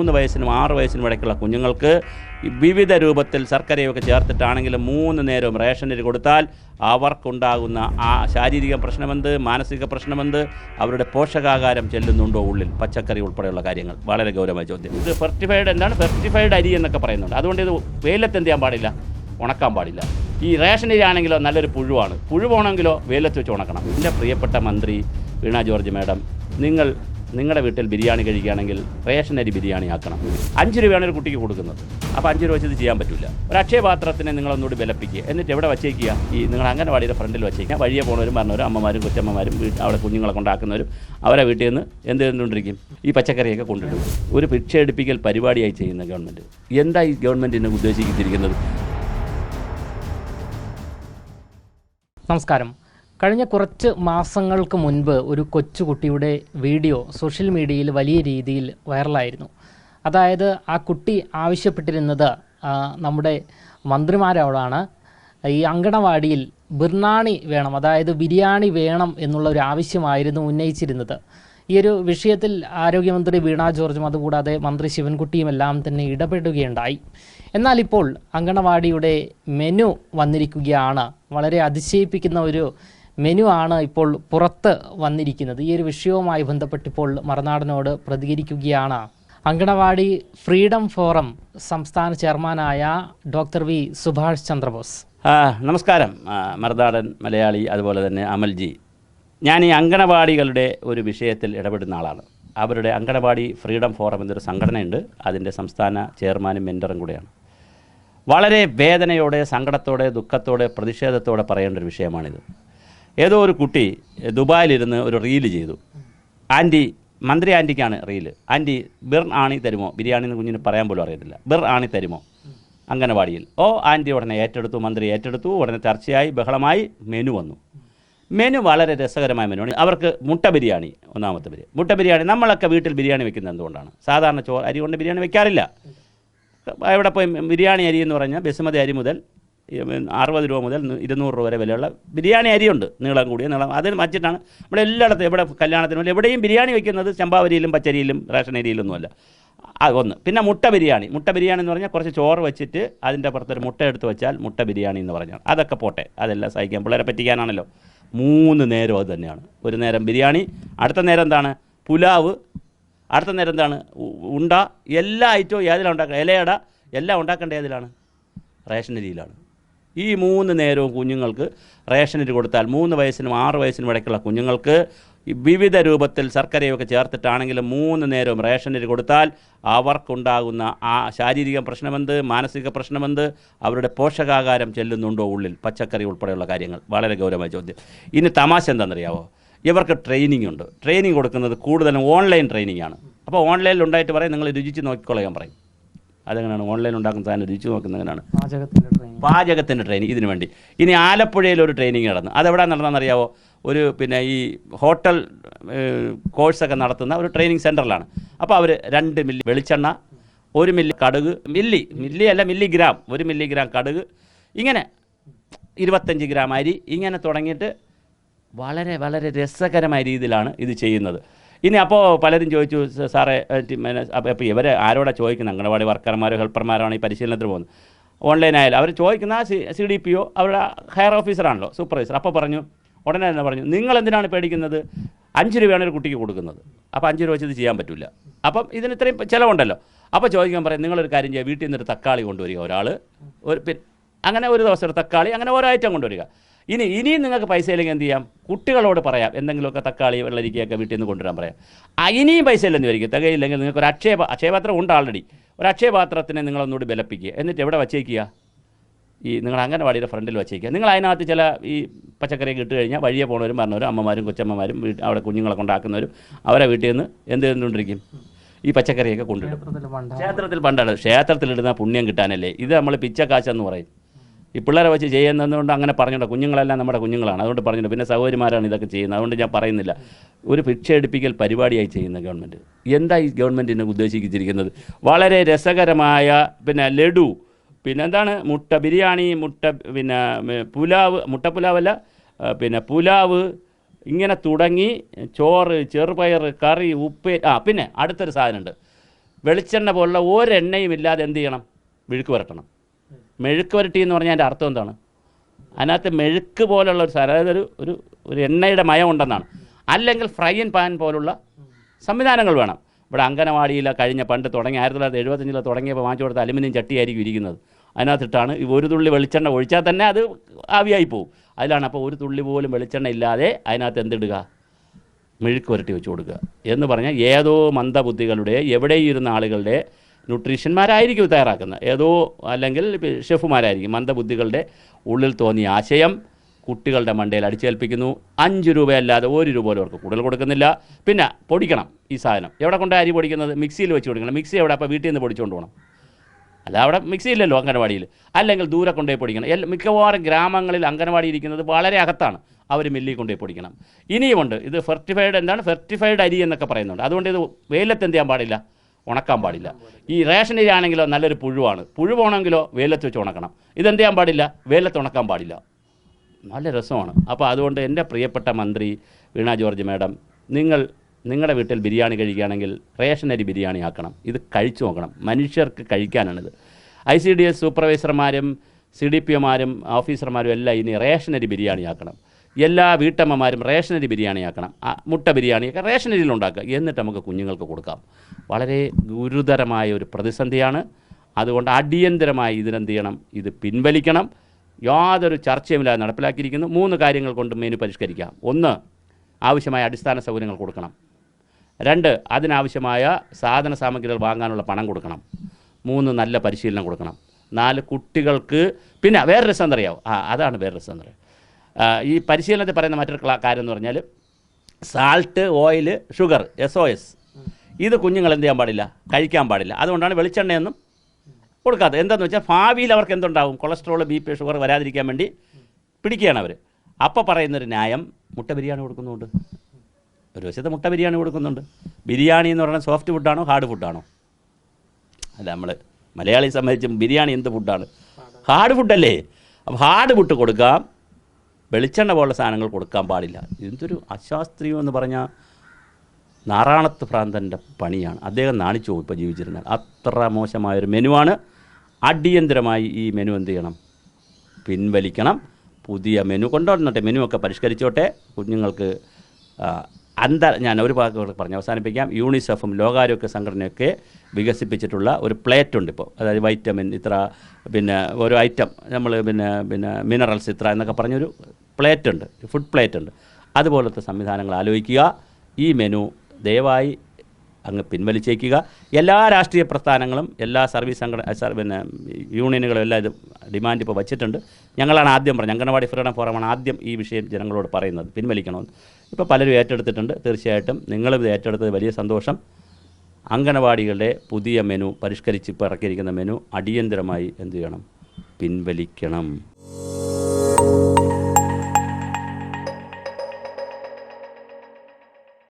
മൂന്ന് വയസ്സിനും ആറ് വയസ്സിനും ഇടയ്ക്കുള്ള കുഞ്ഞുങ്ങൾക്ക് വിവിധ രൂപത്തിൽ ശർക്കരയൊക്കെ ചേർത്തിട്ടാണെങ്കിലും മൂന്ന് നേരവും റേഷനിൽ കൊടുത്താൽ അവർക്കുണ്ടാകുന്ന ആ ശാരീരിക പ്രശ്നമെന്ത് മാനസിക പ്രശ്നമെന്ത് അവരുടെ പോഷകാഹാരം ചെല്ലുന്നുണ്ടോ ഉള്ളിൽ? പച്ചക്കറി ഉൾപ്പെടെയുള്ള കാര്യങ്ങൾ. വളരെ ഗൗരവമായ ചോദ്യം. ഇത് ഫെർട്ടിഫൈഡ് എന്താണ്? ഫെർട്ടിഫൈഡ് അരി എന്നൊക്കെ പറയുന്നുണ്ട്. അതുകൊണ്ട് ഇത് വെയിലത്ത് എന്ത് ചെയ്യാൻ പാടില്ല? ഉണക്കാൻ പാടില്ല. ഈ റേഷനിലാണെങ്കിലോ നല്ലൊരു പുഴുവാണ്. പുഴുവാണെങ്കിലോ വെയിലത്ത് വെച്ച് ഉണക്കണം. എന്റെ പ്രിയപ്പെട്ട മന്ത്രി വീണ ജോർജ് മാഡം നിങ്ങൾ നിങ്ങളുടെ വീട്ടിൽ ബിരിയാണി കഴിക്കുകയാണെങ്കിൽ റേഷൻ അരി ബിരിയാണി ആക്കണം. അഞ്ച് രൂപയാണ് ഒരു കുട്ടിക്ക് കൊടുക്കുന്നത്. അപ്പോൾ അഞ്ച് രൂപ വെച്ച് ഇത് ചെയ്യാൻ പറ്റില്ല ഒരു അക്ഷയപാത്രത്തിനെ നിങ്ങളൊന്നുകൂടി വിലപ്പിക്കുക. എന്നിട്ട് എവിടെ വച്ചേക്കുക? ഈ നിങ്ങൾ അംഗനവാടിയുടെ ഫ്രണ്ടിൽ വച്ചേക്കുക. വഴിയെ പോണവരും പറഞ്ഞവരും അമ്മമാരും കൊച്ചമ്മമാരും അവിടെ കുഞ്ഞുങ്ങളെ കൊണ്ടാക്കുന്നവരും അവരെ വീട്ടിൽ നിന്ന് എന്ത് ചെയ്തുകൊണ്ടിരിക്കും ഈ പച്ചക്കറിയൊക്കെ കൊണ്ടിടും. ഒരു ഭിക്ഷ എടുപ്പിക്കൽ പരിപാടിയായി ചെയ്യുന്ന ഗവൺമെന്റ് എന്താ ഈ ഗവൺമെന്റിനെ ഉദ്ദേശിച്ചിരിക്കുന്നത്? നമസ്കാരം. കഴിഞ്ഞ കുറച്ച് മാസങ്ങൾക്ക് മുൻപ് ഒരു കൊച്ചുകുട്ടിയുടെ വീഡിയോ സോഷ്യൽ മീഡിയയിൽ വലിയ രീതിയിൽ വൈറലായിരുന്നു. അതായത് ആ കുട്ടി ആവശ്യപ്പെട്ടിരുന്നത് നമ്മുടെ മന്ത്രിമാരോടാണ്. ഈ അങ്കണവാടിയിൽ ബിർണാണി വേണം അതായത് ബിരിയാണി വേണം എന്നുള്ള ഒരു ആവശ്യമായിരുന്നു ഉന്നയിച്ചിരുന്നത്. ഈ ഒരു വിഷയത്തിൽ ആരോഗ്യമന്ത്രി വീണ ജോർജും അതുകൂടാതെ മന്ത്രി ശിവൻകുട്ടിയും എല്ലാം തന്നെ ഇടപെടുകയുണ്ടായി. എന്നാൽ ഇപ്പോൾ അങ്കണവാടിയുടെ മെനു വന്നിരിക്കുകയാണ്. വളരെ അതിശയിപ്പിക്കുന്ന ഒരു മെനു ആണ് ഇപ്പോൾ പുറത്ത് വന്നിരിക്കുന്നത്. ഈ ഒരു വിഷയവുമായി ബന്ധപ്പെട്ടിപ്പോൾ മറുനാടനോട് പ്രതികരിക്കുകയാണ്. അങ്കണവാടി ഫ്രീഡം ഫോറം സംസ്ഥാന ചെയർമാനായ ഡോക്ടർ വി സുഭാഷ് ചന്ദ്രബോസ്. നമസ്കാരം. മറുനാടൻ മലയാളി അതുപോലെ തന്നെ അമൽജി. ഞാൻ ഈ അങ്കണവാടികളുടെ ഒരു വിഷയത്തിൽ ഇടപെടുന്ന ആളാണ്. അവരുടെ അങ്കണവാടി ഫ്രീഡം ഫോറം എന്നൊരു സംഘടനയുണ്ട്. അതിന്റെ സംസ്ഥാന ചെയർമാനും മെന്ററും കൂടെയാണ്. വളരെ വേദനയോടെ സങ്കടത്തോടെ ദുഃഖത്തോടെ പ്രതിഷേധത്തോടെ പറയേണ്ട ഒരു വിഷയമാണിത്. ഏതോ ഒരു കുട്ടി ദുബായിലിരുന്ന് ഒരു റീൽ ചെയ്തു. ആന്റി മന്ത്രി ആന്റിക്കാണ് റീൽ. ആന്റി ബിർ ആണി തരുമോ? ബിരിയാണി എന്ന് കുഞ്ഞിന് പറയാൻ പോലും അറിയത്തില്ല. ബിർ ആണി തരുമോ? അംഗനവാടിയിൽ. ഓ ആന്റി ഉടനെ ഏറ്റെടുത്തു മന്ത്രി ഏറ്റെടുത്തു ഉടനെ ചർച്ചയായി ബഹളമായി മെനു വന്നു. മെനു വളരെ രസകരമായ മെനുവാണ്. അവർക്ക് മുട്ട ബിരിയാണി ഒന്നാമത്തെ ബിരിയാണി മുട്ട ബിരിയാണി. നമ്മളൊക്കെ വീട്ടിൽ ബിരിയാണി വെക്കുന്നത് എന്തുകൊണ്ടാണ്? സാധാരണ ചോ അരി കൊണ്ട് ബിരിയാണി വെക്കാറില്ല. എവിടെ പോയി ബിരിയാണി അരി എന്ന് പറഞ്ഞാൽ ബസുമതി അരി മുതൽ അറുപത് രൂപ മുതൽ ഇരുന്നൂറ് രൂപ വരെ വിലയുള്ള ബിരിയാണി അരിയുണ്ട് നീളം കൂടിയ നീളം. അതിന് വച്ചിട്ടാണ് നമ്മുടെ എല്ലായിടത്തും എവിടെ കല്യാണത്തിന് എവിടെയും ബിരിയാണി വയ്ക്കുന്നത് ചമ്പാവരിയിലും പച്ചരിയിലും റേഷൻ അരിയിലൊന്നുമല്ല അത് ഒന്ന്. പിന്നെ മുട്ട ബിരിയാണി. മുട്ട ബിരിയാണി എന്ന് പറഞ്ഞാൽ കുറച്ച് ചോറ് വെച്ചിട്ട് അതിന്റെ പുറത്തൊരു മുട്ട എടുത്ത് വെച്ചാൽ മുട്ട ബിരിയാണി എന്ന് പറഞ്ഞാൽ അതൊക്കെ പോട്ടെ. അതെല്ലാം സഹിക്കാം. പിള്ളേരെ പറ്റിക്കാനാണല്ലോ. മൂന്ന് നേരം അത് തന്നെയാണ്. ഒരു നേരം ബിരിയാണി അടുത്ത നേരം എന്താണ്? പുലാവ് അടുത്ത നേരം എന്താണ്? ഉണ്ട എല്ലാ ഐറ്റവും ഏതിലാണ് ഉണ്ടാക്കുക? ഇലയട എല്ലാം ഉണ്ടാക്കേണ്ട ഏതിലാണ്? റേഷനരിയിലാണ്. ഈ മൂന്ന് നേരവും കുഞ്ഞുങ്ങൾക്ക് റേഷനരി കൊടുത്താൽ മൂന്ന് വയസ്സിനും ആറ് വയസ്സിനും ഇടയ്ക്കുള്ള കുഞ്ഞുങ്ങൾക്ക് വിവിധ രൂപത്തിൽ ശർക്കരയൊക്കെ ചേർത്തിട്ടാണെങ്കിലും മൂന്ന് നേരവും റേഷനരി കൊടുത്താൽ അവർക്കുണ്ടാകുന്ന ആ ശാരീരിക പ്രശ്നമെന്ത് മാനസിക പ്രശ്നമെന്ത് അവരുടെ പോഷകാഹാരം ചെല്ലുന്നുണ്ടോ ഉള്ളിൽ? പച്ചക്കറി ഉൾപ്പെടെയുള്ള കാര്യങ്ങൾ. വളരെ ഗൗരവമായ ചോദ്യം. ഇനി തമാശ എന്താണെന്നറിയാവോ? ഇവർക്ക് ട്രെയിനിങ് ഉണ്ട്. ട്രെയിനിങ് കൊടുക്കുന്നത് കൂടുതലും ഓൺലൈൻ ട്രെയിനിങ് ആണ്. അപ്പോൾ ഓൺലൈനിൽ ഉണ്ടായിട്ട് പറയും നിങ്ങൾ രുചിച്ച് നോക്കിക്കൊള്ളാൻ പറയും. അതെങ്ങനെയാണ്? ഓൺലൈൻ ഉണ്ടാക്കുന്ന സാധനം രുചിച്ച് നോക്കുന്നതിനാണ് പാചകത്തിന്റെ ട്രെയിനിങ് പാചകത്തിന്റെ ട്രെയിനിങ് ഇതിനു വേണ്ടി. ഇനി ആലപ്പുഴയിൽ ഒരു ട്രെയിനിങ് നടന്നു. അതെവിടെ നടന്നതെന്നറിയാവോ? ഒരു പിന്നെ ഈ ഹോട്ടൽ കോഴ്സൊക്കെ നടത്തുന്ന ഒരു ട്രെയിനിങ് സെന്ററിലാണ് അപ്പോൾ അവർ രണ്ട് മില്ലി വെളിച്ചെണ്ണ ഒരു മില്ലി കടുക് മില്ലി മില്ലി അല്ല മില്ലിഗ്രാം ഒരു മില്ലിഗ്രാം കടുക് ഇങ്ങനെ ഇരുപത്തഞ്ച് ഗ്രാം അരി ഇങ്ങനെ തുടങ്ങിയിട്ട് വളരെ വളരെ രസകരമായ രീതിയിലാണ് ഇത് ചെയ്യുന്നത്. ഇനി അപ്പോൾ പലരും ചോദിച്ചു സാറേ സാറേ അപ്പോൾ ഇവരെ ആരോടാ ചോദിക്കുന്നത് അംഗനവാടി വർക്കർമാരോ ഹെൽപ്പർമാരാണ് ഈ പരിശീലനത്തിന് പോകുന്നത്? ഓൺലൈൻ ആയാലും അവർ ചോദിക്കുന്ന C C D P O അവരുടെ ഹയർ ഓഫീസറാണല്ലോ സൂപ്പർവൈസർ. അപ്പോൾ പറഞ്ഞു ഉടനെ തന്നെ പറഞ്ഞു നിങ്ങൾ എന്തിനാണ് പേടിക്കുന്നത്? അഞ്ച് രൂപയാണ് ഒരു കുട്ടിക്ക് കൊടുക്കുന്നത്. അപ്പോൾ അഞ്ച് രൂപ വെച്ച് ഇത് ചെയ്യാൻ പറ്റില്ല അപ്പം ഇതിന് ഇത്രയും ചിലവുണ്ടല്ലോ. അപ്പോൾ ചോദിക്കാൻ പറയും നിങ്ങളൊരു കാര്യം ചെയ്യുക വീട്ടിൽ നിന്നൊരു തക്കാളി കൊണ്ടുവരിക ഒരാൾ ഒരു അങ്ങനെ ഒരു ദിവസം ഒരു തക്കാളി അങ്ങനെ ഓരോ ഐറ്റം കൊണ്ടുവരിക. ഇനി ഇനിയും നിങ്ങൾക്ക് പൈസ ഇല്ലെങ്കിൽ എന്ത് ചെയ്യാം? കുട്ടികളോട് പറയാം. എന്തെങ്കിലുമൊക്കെ തക്കാളി വെള്ളരിക്കയൊക്കെ വീട്ടിൽ നിന്ന് കൊണ്ടുവരാൻ പറയാം. ഇനിയും പൈസ ഇല്ലെന്ന് വരിക്കും തികയില്ലെങ്കിൽ നിങ്ങൾക്ക് ഒരു അക്ഷയ അക്ഷയപാത്രം ഉണ്ട് ആൾറെഡി ഒരു അക്ഷയപാത്രത്തിനെ നിങ്ങളൊന്നുകൂടി വിലപ്പിക്കുക എന്നിട്ട് എവിടെ വച്ചേക്കുക? ഈ നിങ്ങൾ അംഗനവാടിയുടെ ഫ്രണ്ടിൽ വച്ചേക്കുക. നിങ്ങൾ അതിനകത്ത് ചില ഈ പച്ചക്കറിയൊക്കെ ഇട്ട് കഴിഞ്ഞാൽ വഴിയെ പോണവരും പറഞ്ഞവരും അമ്മമാരും കൊച്ചമ്മമാരും വീട്ടിൽ അവിടെ കുഞ്ഞുങ്ങളെ കൊണ്ടാക്കുന്നവരും അവരെ വീട്ടിൽ നിന്ന് എന്ത് ചെയ്തുകൊണ്ടിരിക്കും? ഈ പച്ചക്കറിയൊക്കെ കൊണ്ടിടും ക്ഷേത്രത്തിൽ പണ്ടാണ്. ക്ഷേത്രത്തിലിടുന്ന പുണ്യം കിട്ടാനല്ലേ? ഇത് നമ്മൾ പിച്ചക്കാശെന്ന് പറയും. ഈ പിള്ളേരെ വെച്ച് ചെയ്യുന്നതുകൊണ്ട് അങ്ങനെ പറഞ്ഞിട്ട് കുഞ്ഞുങ്ങളെല്ലാം നമ്മുടെ കുഞ്ഞുങ്ങളാണ്. അതുകൊണ്ട് പറഞ്ഞിട്ട് പിന്നെ സഹോദരിമാരാണ് ഇതൊക്കെ ചെയ്യുന്നത്. അതുകൊണ്ട് ഞാൻ പറയുന്നില്ല. ഒരു ഭിക്ഷ എടുപ്പിക്കൽ പരിപാടിയായി ചെയ്യുന്ന ഗവൺമെന്റ്. എന്താ ഈ ഗവൺമെന്റിനെ ഉദ്ദേശിച്ചിരിക്കുന്നത്? വളരെ രസകരമായ പിന്നെ ലഡു. പിന്നെ എന്താണ്? മുട്ട ബിരിയാണി മുട്ട പിന്നെ പുലാവ് മുട്ട പുലാവല്ല പിന്നെ പുലാവ് ഇങ്ങനെ തുടങ്ങി ചോറ് ചെറുപയർ കറി ഉപ്പ് ആ പിന്നെ അടുത്തൊരു സാധനമുണ്ട്. വെളിച്ചെണ്ണ പോലുള്ള ഒരെണ്ണയും ഇല്ലാതെ എന്ത് ചെയ്യണം? വിഴുക്ക് വരട്ടണം മെഴുക്ക് വരട്ടി എന്ന് പറഞ്ഞാൽ അതിന്റെ അർത്ഥം എന്താണ്? അതിനകത്ത് മെഴുക്ക് പോലുള്ള ഒരു സാധനം അതായത് ഒരു ഒരു എണ്ണയുടെ മയം ഉണ്ടെന്നാണ്. അല്ലെങ്കിൽ ഫ്രൈ ആൻഡ് പാൻ പോലുള്ള സംവിധാനങ്ങൾ വേണം. ഇവിടെ അങ്കനവാടിയിൽ കഴിഞ്ഞ പണ്ട് തുടങ്ങി ആയിരത്തി തൊള്ളായിരത്തി എഴുപത്തഞ്ചിൽ തുടങ്ങിയപ്പോൾ വാങ്ങിച്ചു കൊടുത്ത അലുമിനിയം ചട്ടിയായിരിക്കും ഇരിക്കുന്നത്. അതിനകത്തിട്ടാണ് ഒരു തുള്ളി വെളിച്ചെണ്ണ ഒഴിച്ചാൽ തന്നെ അത് ആവിയായി പോകും അതിലാണ് അപ്പോൾ ഒരു തുള്ളി പോലും വെളിച്ചെണ്ണ ഇല്ലാതെ അതിനകത്ത് എന്തിടുക മെഴുക്ക് പുരട്ടി വെച്ച് കൊടുക്കുക. എന്ന് പറഞ്ഞാൽ ഏതോ മന്ദബുദ്ധികളുടെ എവിടെയും ഇരുന്ന ആളുകളുടെ ന്യൂട്രീഷ്യന്മാരായിരിക്കും തയ്യാറാക്കുന്നത്. ഏതോ അല്ലെങ്കിൽ ഷെഫുമാരായിരിക്കും. മന്ദബുദ്ധികളുടെ ഉള്ളിൽ തോന്നിയ ആശയം കുട്ടികളുടെ മണ്ടയിൽ അടിച്ചേൽപ്പിക്കുന്നു. അഞ്ച് രൂപയല്ലാതെ ഒരു രൂപ പോലും അവർക്ക് കൂടുതൽ കൊടുക്കുന്നില്ല. പിന്നെ പൊടിക്കണം ഈ സാധനം. എവിടെ കൊണ്ട് അരി പൊടിക്കുന്നത്? മിക്സിയിൽ വെച്ച് കൊടുക്കണം മിക്സി എവിടെ? അപ്പോൾ വീട്ടിൽ നിന്ന് പൊടിച്ചുകൊണ്ട് പോകണം. അല്ല അവിടെ മിക്സി ഇല്ലല്ലോ അംഗനവാടിയിൽ. അല്ലെങ്കിൽ ദൂരെ കൊണ്ടുപോയി പൊടിക്കണം. എല്ലാ മിക്കവാറും ഗ്രാമങ്ങളിൽ അംഗനവാടി ഇരിക്കുന്നത് വളരെ അകത്താണ്. അവർ മില്ലിൽ കൊണ്ടുപോയി പൊടിക്കണം. ഇനിയുമുണ്ട്. ഇത് ഫെർട്ടിഫൈഡ് എന്താണ്? ഫെർട്ടിഫൈഡ് അരി എന്നൊക്കെ പറയുന്നുണ്ട്. അതുകൊണ്ട് ഇത് വെയിലത്ത് എന്ത് ചെയ്യാൻ പാടില്ല? ഉണക്കാൻ പാടില്ല. ഈ ആണെങ്കിലോ നല്ലൊരു പുഴുവാണ്. പുഴു പോകണമെങ്കിലോ വെയിലത്ത് വെച്ച് ഉണക്കണം. ഇതെന്ത് ചെയ്യാൻ പാടില്ല? വെയിലത്ത് ഉണക്കാൻ പാടില്ല. നല്ല രസമാണ്. അപ്പോൾ അതുകൊണ്ട് എന്റെ പ്രിയപ്പെട്ട മന്ത്രി വീണ ജോർജ് മാഡം നിങ്ങൾ നിങ്ങളുടെ വീട്ടിൽ ബിരിയാണി കഴിക്കുകയാണെങ്കിൽ റേഷൻ അരി ബിരിയാണി ആക്കണം. ഇത് കഴിച്ചു നോക്കണം. മനുഷ്യർക്ക് കഴിക്കാനാണിത്. ഐ സി ഡി എസ് സൂപ്പർവൈസർമാരും സി ഡി പി ഒമാരും ഓഫീസർമാരും എല്ലാം ഇനി റേഷൻ അരി ബിരിയാണി ആക്കണം. എല്ലാ വീട്ടമ്മമാരും റേഷനരി ബിരിയാണി ആക്കണം. മുട്ട ബിരിയാണിയൊക്കെ റേഷനരിയിൽ ഉണ്ടാക്കുക. എന്നിട്ട് നമുക്ക് കുഞ്ഞുങ്ങൾക്ക് കൊടുക്കാം. വളരെ ഗുരുതരമായ ഒരു പ്രതിസന്ധിയാണ്. അതുകൊണ്ട് അടിയന്തരമായി ഇതിനെന്ത് ചെയ്യണം? ഇത് പിൻവലിക്കണം. യാതൊരു ചർച്ചയുമില്ലാതെ നടപ്പിലാക്കിയിരിക്കുന്നു. മൂന്ന് കാര്യങ്ങൾ കൊണ്ട് മെനു പരിഷ്കരിക്കാം. ഒന്ന് ആവശ്യമായ അടിസ്ഥാന സൗകര്യങ്ങൾ കൊടുക്കണം. രണ്ട് അതിനാവശ്യമായ സാധന സാമഗ്രികൾ വാങ്ങാനുള്ള പണം കൊടുക്കണം. മൂന്ന് നല്ല പരിശീലനം കൊടുക്കണം. നാല് കുട്ടികൾക്ക് പിന്നെ വേറെ രസം എന്തറിയാവോ ആ അതാണ് വേറെ രസം എന്നറിയാം ഈ പരിശീലനത്തിൽ പറയുന്ന മറ്റൊരു കാര്യം എന്ന് പറഞ്ഞാൽ salt oil sugar S O S ഇത് കുഞ്ഞുങ്ങൾ എന്ത് ചെയ്യാൻ പാടില്ല? കഴിക്കാൻ പാടില്ല. അതുകൊണ്ടാണ് വെളിച്ചെണ്ണയൊന്നും കൊടുക്കാത്തത്. എന്താണെന്ന് വെച്ചാൽ ഭാവിയിൽ അവർക്ക് എന്തുണ്ടാവും? കൊളസ്ട്രോൾ ബി പി ഷുഗർ വരാതിരിക്കാൻ വേണ്ടി പിടിക്കുകയാണ് അവർ അപ്പോൾ പറയുന്നൊരു ന്യായം മുട്ട ബിരിയാണി കൊടുക്കുന്നുണ്ട്. ഒരു വശത്ത് മുട്ട ബിരിയാണി കൊടുക്കുന്നുണ്ട്. ബിരിയാണി എന്ന് പറഞ്ഞാൽ സോഫ്റ്റ് ഫുഡാണോ ഹാർഡ് ഫുഡാണോ അല്ല നമ്മൾ മലയാളി സംബന്ധിച്ചും ബിരിയാണി എന്ത് ഫുഡാണ് ഹാർഡ് ഫുഡല്ലേ അപ്പോൾ ഹാർഡ് ഫുഡ് കൊടുക്കാം. വെളിച്ചെണ്ണ പോലുള്ള സാധനങ്ങൾ കൊടുക്കാൻ പാടില്ല. എന്തൊരു അശാസ്ത്രീയം എന്ന് പറഞ്ഞാൽ നാറാണത്ത് ഭ്രാന്തന്റെ പണിയാണ്. അദ്ദേഹം നാണിച്ചു ഇപ്പോൾ ജീവിച്ചിരുന്നാൽ. അത്ര മോശമായൊരു മെനുവാണ്. അടിയന്തരമായി ഈ മെനു എന്ത് ചെയ്യണം? പിൻവലിക്കണം. പുതിയ മെനു കൊണ്ടുവന്നിട്ട് മെനു ഒക്കെ പരിഷ്കരിച്ചോട്ടെ. കുഞ്ഞുങ്ങൾക്ക് അന്ത ഞാൻ ഒരു ഭാഗം കൂടെ പറഞ്ഞ് അവസാനിപ്പിക്കാം. യൂണിസെഫും ലോകാരോഗ്യ സംഘടനയൊക്കെ വികസിപ്പിച്ചിട്ടുള്ള ഒരു പ്ലേറ്റ് ഉണ്ട് ഇപ്പോൾ അതായത് വൈറ്റമിൻ ഇത്ര പിന്നെ ഓരോ ഐറ്റം. നമ്മൾ പിന്നെ പിന്നെ മിനറൽസ് ഇത്ര എന്നൊക്കെ പറഞ്ഞൊരു പ്ലേറ്റ് ഉണ്ട് ഫുഡ് പ്ലേറ്റ് ഉണ്ട് അതുപോലത്തെ സംവിധാനങ്ങൾ ആലോചിക്കുക. ഈ മെനു ദയവായി അങ്ങ് പിൻവലിച്ചേക്കുക. എല്ലാ രാഷ്ട്രീയ പ്രസ്ഥാനങ്ങളും എല്ലാ സർവീസ് സംഘടന പിന്നെ യൂണിയനുകളും എല്ലാം ഇത് ഡിമാൻഡ് ഇപ്പോൾ വച്ചിട്ടുണ്ട്. ഞങ്ങളാണ് ആദ്യം പറഞ്ഞത് അംഗനവാടി ഫ്രീഡം ഫോറമാണ് ആദ്യം ഈ വിഷയം ജനങ്ങളോട് പറയുന്നത് പിൻവലിക്കണമെന്ന്. ഇപ്പോൾ പലരും ഏറ്റെടുത്തിട്ടുണ്ട് തീർച്ചയായിട്ടും നിങ്ങളും ഏറ്റെടുത്തത് വലിയ സന്തോഷം. അംഗനവാടികളുടെ പുതിയ മെനു പരിഷ്കരിച്ച് ഇപ്പോൾ ഇറക്കിയിരിക്കുന്ന മെനു അടിയന്തരമായി എന്തു ചെയ്യണം? പിൻവലിക്കണം.